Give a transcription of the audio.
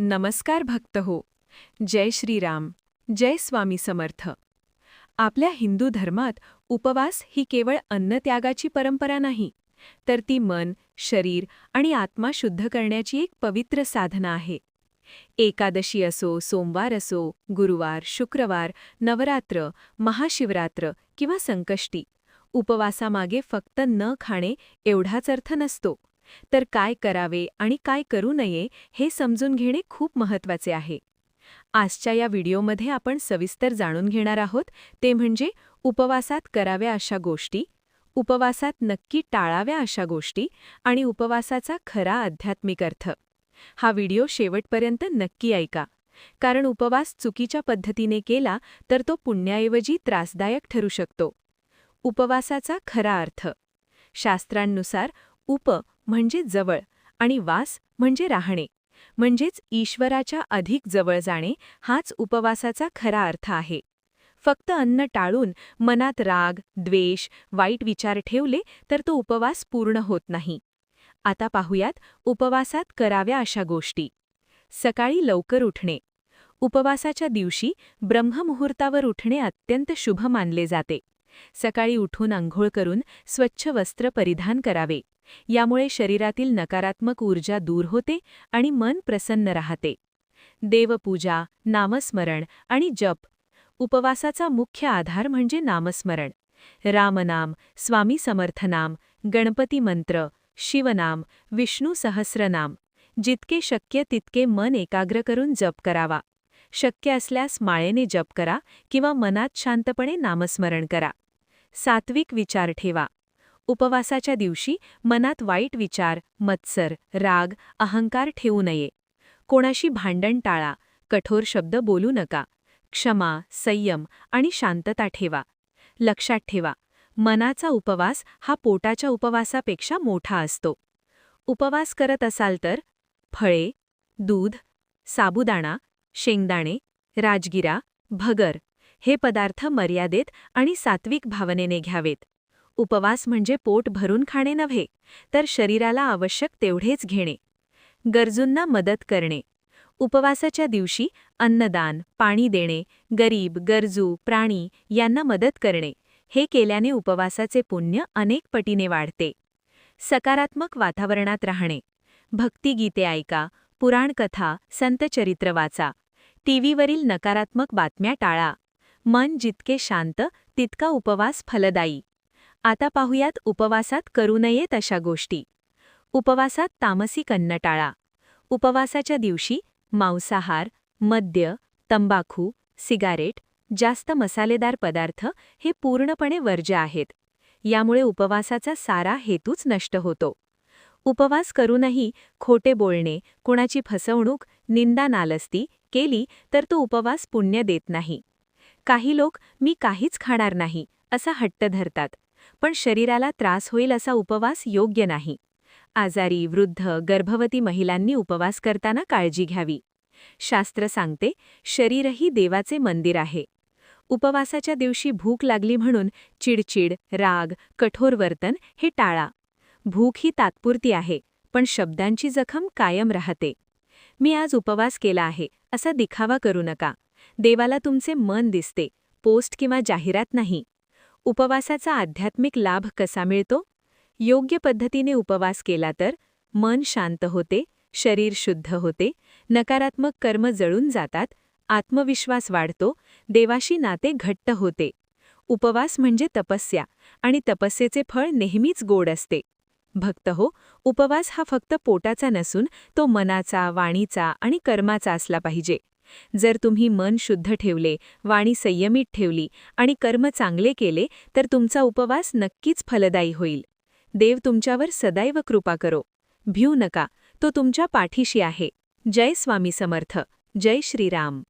नमस्कार भक्त हो. जय श्रीराम. जय स्वामी समर्थ. आपल्या हिंदू धर्मात उपवास ही केवळ अन्नत्यागाची परंपरा नाही तर ती मन शरीर आणि आत्मा शुद्ध करण्याची एक पवित्र साधना आहे. एकादशी असो सोमवार असो गुरुवार शुक्रवार नवरात्र महाशिवरात्र किंवा संकष्टी उपवासामागे फक्त न खाणे एवढाच अर्थ नसतो. तर काय करावे आणि काय करू नये हे समजून घेणे खूप महत्त्वाचे आहे. आजच्या या व्हिडिओमध्ये आपण सविस्तर जाणून घेणार आहोत ते म्हणजे उपवासात कराव्या अशा गोष्टी उपवासात नक्की टाळाव्या अशा गोष्टी आणि उपवासाचा खरा आध्यात्मिक अर्थ. हा व्हिडिओ शेवटपर्यंत नक्की ऐका. कारण उपवास चुकीच्या पद्धतीने केला तर तो पुण्याऐवजी त्रासदायक ठरू शकतो. उपवासाचा खरा अर्थ. शास्त्रांनुसार उप म्हणजे जवळ आणि वास म्हणजे राहणे. म्हणजेच ईश्वराच्या अधिक जवळ जाणे हाच उपवासाचा खरा अर्थ आहे. फक्त अन्न टाळून मनात राग द्वेष वाईट विचार ठेवले तर तो उपवास पूर्ण होत नाही. आता पाहूयात उपवासात कराव्या अशा गोष्टी. सकाळी लवकर उठणे. उपवासाच्या दिवशी ब्रह्ममुहूर्तावर उठणे अत्यंत शुभ मानले जाते. सकाळी उठून आंघोळ करून स्वच्छ वस्त्र परिधान करावे. यामुळे शरीरातील नकारात्मक ऊर्जा दूर होते आणि मन प्रसन्न राहते. देवपूजा नामस्मरण आणि जप. उपवासाचा मुख्य आधार म्हणजे नामस्मरण. रामनाम स्वामी समर्थनाम गणपती मंत्र शिवनाम विष्णू सहस्रनाम. जितके शक्य तितके मन एकाग्र करून जप करावा. शक्य असल्यास माळेने जप करा किंवा मनात शांतपणे नामस्मरण करा. सात्विक विचार ठेवा. उपवासाच्या दिवशी मनात वाईट विचार मत्सर राग अहंकार ठेवू नये. कोणाशी भांडण टाळा कठोर शब्द बोलू नका. क्षमा संयम आणि शांतता ठेवा. लक्षात ठेवा मनाचा उपवास हा पोटाच्या उपवासापेक्षा मोठा असतो. उपवास करत असाल तर फळे दूध साबुदाणा शेंगदाणे राजगिरा भगर हे पदार्थ मर्यादेत आणि सात्विक भावनेने घ्यावेत. उपवास म्हणजे पोट भरून खाणे नव्हे तर शरीराला आवश्यक तेवढेच घेणे. गरजूंना मदत करणे. उपवासाच्या दिवशी अन्नदान पाणी देणे गरीब गरजू प्राणी यांना मदत करणे हे केल्याने उपवासाचे पुण्य अनेक पटीने वाढते. सकारात्मक वातावरणात राहणे. भक्तिगीते ऐका पुराणकथा संतचरित्र वाचा. टीव्हीवरील नकारात्मक बातम्या टाळा. मन जितके शांत तितका उपवास फलदायी. आता पाहुयात उपवासात करू नयेत अशा गोष्टी. उपवासात तामसिक अन्न टाळा. उपवासाच्या दिवशी मांसाहार मद्य तंबाखू सिगारेट जास्त मसालेदार पदार्थ हे पूर्णपणे वर्ज्य आहेत. यामुळे उपवासाचा सारा हेतूच नष्ट होतो. उपवास करूनही खोटे बोलणे कुणाची फसवणूक निंदा नालस्ती केली तर तो उपवास पुण्य देत नाही. काही लोक मी काहीच खाणार नाही असा हट्ट धरतात पण शरीराला त्रास होईल असा उपवास योग्य नाही. आजारी वृद्ध गर्भवती महिलांनी उपवास करताना काळजी घ्यावी. शास्त्र सांगते शरीरही देवाचे मंदिर आहे. उपवासाच्या दिवशी भूक लागली म्हणून चिडचिड राग कठोर वर्तन हे टाळा. भूक ही तात्पुरती आहे पण शब्दांची जखम कायम राहते. मी आज उपवास केला आहे असा दिखावा करू नका. देवाला तुमचे मन दिसते पोस्ट किंवा जाहिरात नाही. उपवासाचा आध्यात्मिक लाभ कसा मिळतो? योग्य पद्धतीने उपवास केला तर मन शांत होते शरीर शुद्ध होते नकारात्मक कर्म जळून जातात आत्मविश्वास वाढतो देवाशी नाते घट्ट होते. उपवास म्हणजे तपस्या आणि तपस्येचे फळ नेहमीच गोड असते. भक्त हो उपवास हा फक्त पोटाचा नसून तो मनाचा वाणीचा आणि कर्माचा असला पाहिजे. जर तुम्ही मन शुद्ध ठेवले वाणी संयमित ठेवली आणि कर्म चांगले केले तर तुमचा उपवास नक्कीच फलदायी होईल. देव तुमच्यावर सदैव कृपा करो. भिऊ नका तो तुमच्या पाठीशी आहे. जय स्वामी समर्थ. जय श्रीराम.